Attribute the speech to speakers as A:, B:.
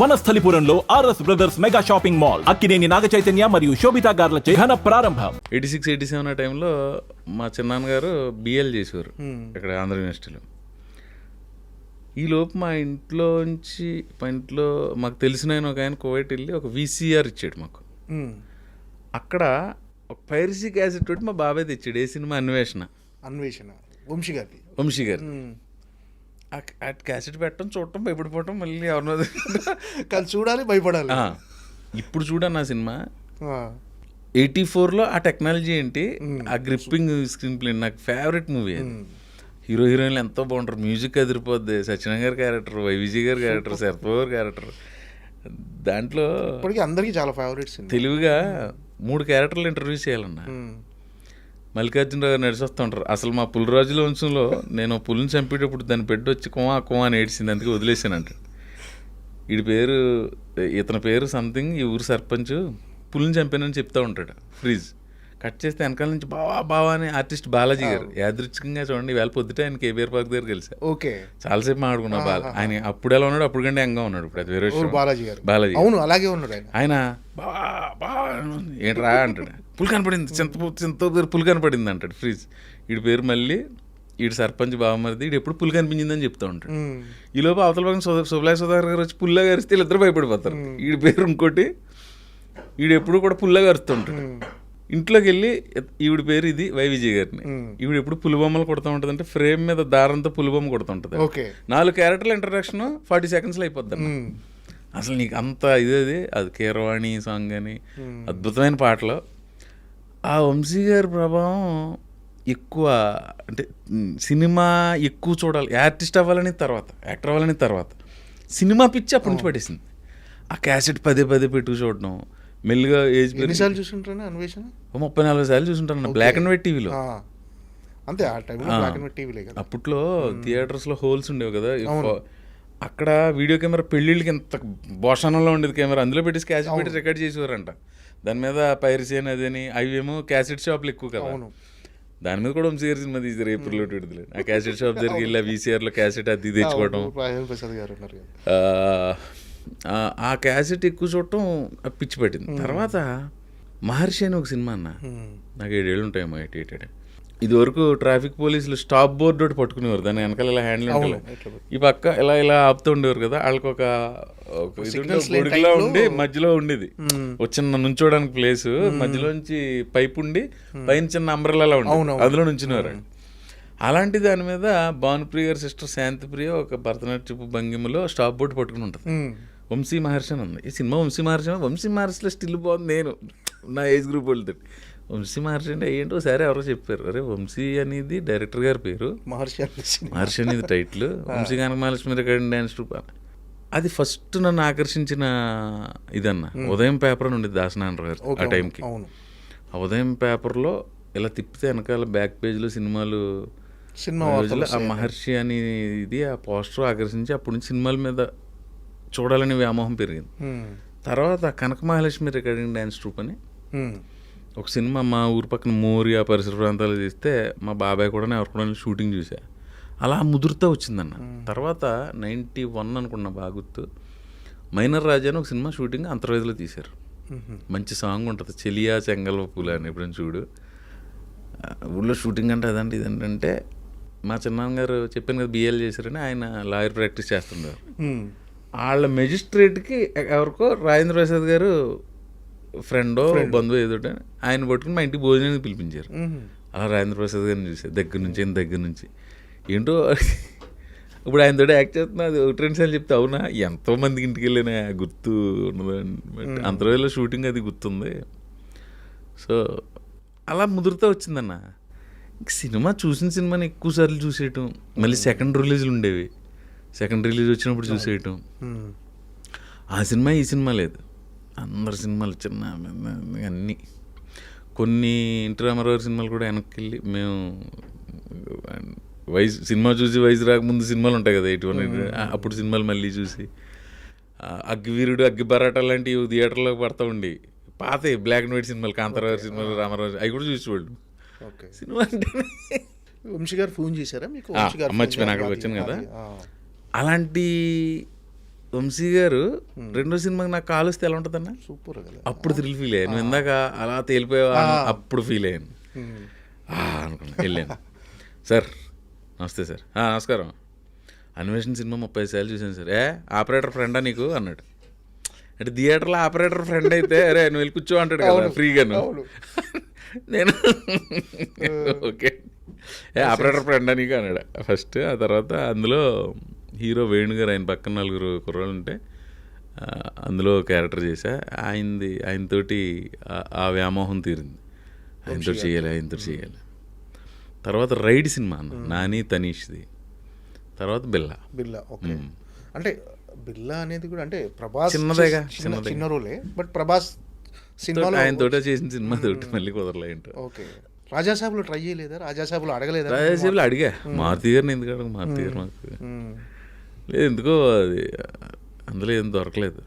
A: వనస్థలిపురంలో RS brothers mega shopping mall Akkineni Naga Chaitanya మరియు శోభితా గార్లచే ఘన ప్రారంభం.
B: ఎయిటీ సిక్స్ ఎయిటీ సెవెన్ ఆ టైంలో మా చిన్నాన్నగారు బిఎల్ చేసేవారు ఇక్కడ ఆంధ్ర యూనివర్సిటీలో. ఈ లోపు మా ఇంట్లోంచి మా ఇంట్లో మాకు తెలిసిన ఆయన ఒక ఆయన కోవైట్ వెళ్ళి ఒక వీసీఆర్ ఇచ్చాడు మాకు. అక్కడ ఒక పైరసీ క్యాసెట్ తోటి మా బాబాయ్ తెచ్చాడు ఏ సినిమా అన్వేషణ.
C: అన్వేషణ. వంశీ గారి
B: వంశీ గారు క్యాసెట్ పెట్టడం చూడటం భయపడిపోవటం మళ్ళీ ఎవరినో
C: కానీ చూడాలి భయపడాలి.
B: ఇప్పుడు చూడన్న ఆ సినిమా. ఎయిటీ ఫోర్లో ఆ టెక్నాలజీ ఏంటి? ఆ గ్రిప్పింగ్ స్క్రీన్ ప్లే నాకు ఫేవరెట్ మూవీ అది. హీరో హీరోయిన్లు ఎంతో బాగుంటారు. మ్యూజిక్ అదిరిపోద్ది. సత్యనారాయణ గారి క్యారెక్టర్ వైవిజయ్ గారి క్యారెక్టర్ శరత్ గారి క్యారెక్టర్ దాంట్లో
C: ఇప్పటికీ అందరికీ చాలా ఫేవరెట్స్
B: తెలివిగా మూడు క్యారెక్టర్లు ఇంటర్వ్యూ చేయాలన్న. మల్లికార్జునరావు గారు నడిచి వస్తూ ఉంటారు. అసలు మా పులిరాజుల వంశంలో నేను పులిని చంపేటప్పుడు దాన్ని పెట్టి వచ్చి కుమా కుమా అని ఏడ్చింది. అందుకే వదిలేసాను అంటాడు. వీడి పేరు ఇతని పేరు సంథింగ్ ఈ ఊరు సర్పంచ్ పులిని చంపానని చెప్తా ఉంటాడు. ఫ్రీజ్ కట్ చేస్తే వెనకాల నుంచి బావా బావా అని ఆర్టిస్ట్ బాలాజీ గారు. యాదృచ్ఛికంగా చూడండి వేళ పొద్దుటే ఆయన కేబీఆర్ పార్క్ దగ్గర కలిసా
C: ఓకే.
B: చాలాసేపు మాట్లాడుకున్నా బాల ఆయన అప్పుడు ఎలా ఉన్నాడు అప్పుడు కంటే యంగా ఉన్నాడు ఇప్పుడు. అది వేరే.
C: బాలాజీ గారు.
B: బాలాజీ
C: అవును అలాగే ఉన్నాడు ఆయన.
B: ఆయన బావా బావా ఏంట్రా అంటాడు. పులి కనపడింది. చింత చింత పులి కనపడింది అంటాడు ఫ్రీజ్. వీడి పేరు మళ్ళీ వీడి సర్పంచ్ బావమరిది. వీడు ఎప్పుడు పులి కనిపించిందని చెప్తా ఉంటాడు.
C: ఉమ్,
B: ఈ లోపు అవతల పక్కన సుధా సుభలాయ్ సుధాకర్ గారు వచ్చి పుల్లా గరిస్తే వీళ్ళిద్దరు భయపడిపోతారు. వీడి పేరు ఇంకోటి వీడు ఎప్పుడు కూడా పుల్లా గరుస్తుంటాడు ఇంట్లోకి వెళ్ళి ఈవిడ పేరు ఇది వై విజయ్ గారిని. ఈవిడ ఎప్పుడు పులిబొమ్మలు కొడుతూ ఉంటుంది అంటే ఫ్రేమ్ మీద దారంతో పులిబొమ్మ కొడుతుంటది
C: ఓకే.
B: నాలుగు క్యారెక్టర్ల ఇంట్రడక్షన్ ఫార్టీ సెకండ్స్లో అయిపోద్ది అసలు నీకు అంత ఇదేది అది కీరవాణి సాంగ్ అని అద్భుతమైన పాటలు. ఆ వంశీ గారి ప్రభావం ఎక్కువ అంటే సినిమా ఎక్కువ చూడాలి. ఆర్టిస్ట్ అవ్వాలని తర్వాత యాక్టర్ అవ్వాలని తర్వాత. సినిమా పిచ్చి అప్పటి నుంచి పట్టేసింది ఆ క్యాసెట్ పదే పదే పెట్టుకు చూడడం మెల్లిగా ఏజ్
C: ఎన్నిసార్లు చూసుంటారా అన్వేషణ?
B: ముప్పై నలభై సార్లు చూసుంటాను బ్లాక్ అండ్ వైట్ టీవీలో
C: అంతే ఆ టైంలో బ్లాక్ అండ్ వైట్ టీవీలే కదా.
B: అప్పట్లో థియేటర్స్లో హోల్స్ ఉండేవి కదా. అక్కడ వీడియో కెమెరా పెళ్ళిళ్ళకి ఎంత భోషణంలో ఉండేది కెమెరా. అందులో పెట్టి క్యాసెట్ పెట్టి రికార్డ్ చేసేవారంట. దాని మీద పైరసీ అని అదని అవేమో క్యాసెట్ షాప్లు ఎక్కువ కదా. దాని మీద కూడా వంశీ గారి సినిమా తీసారు ఏప్రిల్లో విడుదల ఆ క్యాసెట్ షాప్ దగ్గరికి వెళ్ళి వీసీఆర్లో క్యాసెట్ అది తెచ్చుకోవడం ఆ, క్యాసెట్ ఎక్కువ చూడటం పిచ్చి పట్టింది. తర్వాత మహర్షి అని ఒక సినిమా అన్న. నాకు ఏడేళ్ళు ఉంటాయేమో ఎయిట్ ఎయిట్ ఎయిట్. ఇది వరకు ట్రాఫిక్ పోలీసులు స్టాప్ బోర్డు ఒకటి పట్టుకునేవారు. దాని వెనకాల ఇలా హ్యాండిల్
C: ఇట్లా
B: ఈ పక్క ఇలా ఇలా ఆపుతూ ఉండేవారు కదా వాళ్ళకి ఒక ఉండే, గొడుగులా మధ్యలో ఉండేది. ఒక చిన్న నుంచోడానికి ప్లేస్ మధ్యలోంచి పైప్ ఉండి పైన చిన్న అంబ్రెల్లా ఉండి. అందులో నుంచునేవారు అలాంటి దాని మీద భానుప్రియ గారి సిస్టర్ శాంతిప్రియ ఒక భరతనాట్యపు భంగిమలో స్టాప్ బోర్డు పట్టుకుని ఉంటుంది. వంశీ మహర్షి అని ఉంది. ఈ సినిమా వంశీ మహర్షి వంశీ మహర్షిలో స్టిల్ బాగుంది నేను. నా ఏజ్ గ్రూప్ వెళ్తాడు వంశీ మహర్షి అంటే ఏంటో సరే ఎవరో చెప్పారు. అరే వంశీ అనేది డైరెక్టర్ గారి పేరు.
C: మహర్షి
B: మహర్షి అనేది title Vamsi Kanakamahalakshmi recording dance troupe అది ఫస్ట్ నన్ను ఆకర్షించిన ఇదన్న. ఉదయం పేపర్ అని ఉండేది దాసనారాయణ గారు ఆ టైంకి ఆ ఉదయం పేపర్లో ఇలా తిప్పితే వెనకాల బ్యాక్ పేజ్లో సినిమాలు
C: సినిమా
B: ఆ రోజుల్లో. మహర్షి అని ఇది ఆ పోస్టర్ ఆకర్షించి అప్పటి నుంచి సినిమాల మీద చూడాలని వ్యామోహం పెరిగింది. తర్వాత Kanaka Mahalakshmi recording dance troupe అని ఒక సినిమా మా ఊరు పక్కన మోరి ఆ పరిసర ప్రాంతాలు తీస్తే మా బాబాయ్ కూడా ఎవరు కూడా షూటింగ్ చూసా. అలా ముదురుతా వచ్చిందన్న. తర్వాత నైంటీ వన్ అనుకున్న బాగా గుర్తు. మైనర్ రాజా అని ఒక సినిమా షూటింగ్ అంతర్వేదిలో తీశారు. మంచి సాంగ్ ఉంటుంది. చెలియా చెంగల్వ పూల అని ఎప్పుడైనా చూడు. ఊళ్ళో షూటింగ్ అంటే అదంటే ఇదేంటంటే మా చిన్నాన్నగారు చెప్పాను కదా బిఎల్ చేశారని ఆయన లాయర్ ప్రాక్టీస్ చేస్తుండేవారు.
C: ఉమ్,
B: వాళ్ళ మెజిస్ట్రేట్కి ఎవరికో రాజేంద్ర ప్రసాద్ గారు ఫ్రెండో బంధువు ఏదో ఆయన పట్టుకుని మా ఇంటికి భోజనానికి పిలిపించారు. అలా రాజేంద్ర ప్రసాద్ గారిని చూసే దగ్గర నుంచి ఆయన దగ్గర నుంచి. ఏంటో ఇప్పుడు ఆయన తోటి యాక్ట్ చేస్తున్నా అది ఒకటి రెండు సార్లు చెప్తే అవునా? ఎంతో మందికి ఇంటికి వెళ్ళినా గుర్తు ఉన్నది అంతర్వేలో షూటింగ్ అది గుర్తుంది. సో అలా ముదురుతూ వచ్చిందన్న. సినిమా చూసిన సినిమాని ఎక్కువ సార్లు చూసేయటం. మళ్ళీ సెకండ్ రిలీజ్లు ఉండేవి. సెకండ్ రిలీజ్ వచ్చినప్పుడు చూసేయటం. ఆ సినిమా ఈ సినిమా లేదు. అందరి సినిమాలు చిన్న అన్నీ. కొన్ని ఎన్టీ రామారావు సినిమాలు కూడా వెనక్కి వెళ్ళి మేము వయసు సినిమా చూసి వయసు రాకముందు సినిమాలు ఉంటాయి కదా ఎయిటీ వన్ అప్పుడు సినిమాలు మళ్ళీ చూసి. అగ్గివీరుడు అగ్గి బరాట లాంటివి థియేటర్లో పడతా ఉండి. పాత బ్లాక్ అండ్ వైట్ సినిమాలు కాంతారావు సినిమాలు రామారావు అవి కూడా చూసేవాళ్ళు.
C: ఓకే.
B: సినిమా అంటే
C: వంశీ గారు ఫోన్ చేశారా మీకు?
B: మర్చిపోయాను, అక్కడికి? వచ్చాను కదా. అలాంటి వంశీ గారు రెండో సినిమాకి నాకు కాల్ వస్తే ఎలా ఉంటుందన్న?
C: సూపర్
B: అప్పుడు థ్రిల్ ఫీల్ అయ్యాను నువ్వు ఇందాక అలా తేలిపోయావా అని అప్పుడు ఫీల్ అయ్యాను ఆ, అనుకున్నా. వెళ్ళాను. సార్ నమస్తే సార్. "ఆ, నమస్కారం. అన్వేషణ సినిమా ముప్పై సార్లు చూశాను సార్. ఏ ఆపరేటర్ ఫ్రెండా నీకు? అన్నాడు. అంటే థియేటర్లో ఆపరేటర్ ఫ్రెండ్ అయితే అరే నువ్వు వెళ్ళి కూర్చో అంటాడు కదా ఫ్రీగాను. నేను ఓకే. ఏ ఆపరేటర్ ఫ్రెండ్ నీకు? అన్నాడు. ఫస్ట్ ఆ తర్వాత అందులో హీరో వేణు గారు ఆయన పక్కన నలుగురు కుర్రాళ్ళు ఉంటే అందులో క్యారెక్టర్ చేశా. ఆయనది ఆయనతోటి ఆ- వ్యామోహం తీరింది. ఆయనతో చేయాలి ఆయనతో చేయాలి. తర్వాత రైడ్ సినిమా అన్న నాని తనీష్ది. తర్వాత బిల్లా.
C: బిల్లా ఓకే. అంటే బిల్లా అనేది కూడా అంటే ప్రభాస్
B: చిన్నదేగా,
C: చిన్న- రోలే బట్ ప్రభాస్ సినిమాలో
B: ఆయన తోట చేసిన సినిమా తోటి మళ్ళీ కుదరలే ఏంటో
C: ఓకే. రాజాసాబులో ట్రై చేయలేదా? రాజాసాబులో అడగలేదా?
B: రాజేసేపులు అడిగా. మారుతి గారిని ఎందుకు అడగ మారుతి గారు మాకు ఎందుకో అది అందులో ఏం దొరకలేదు.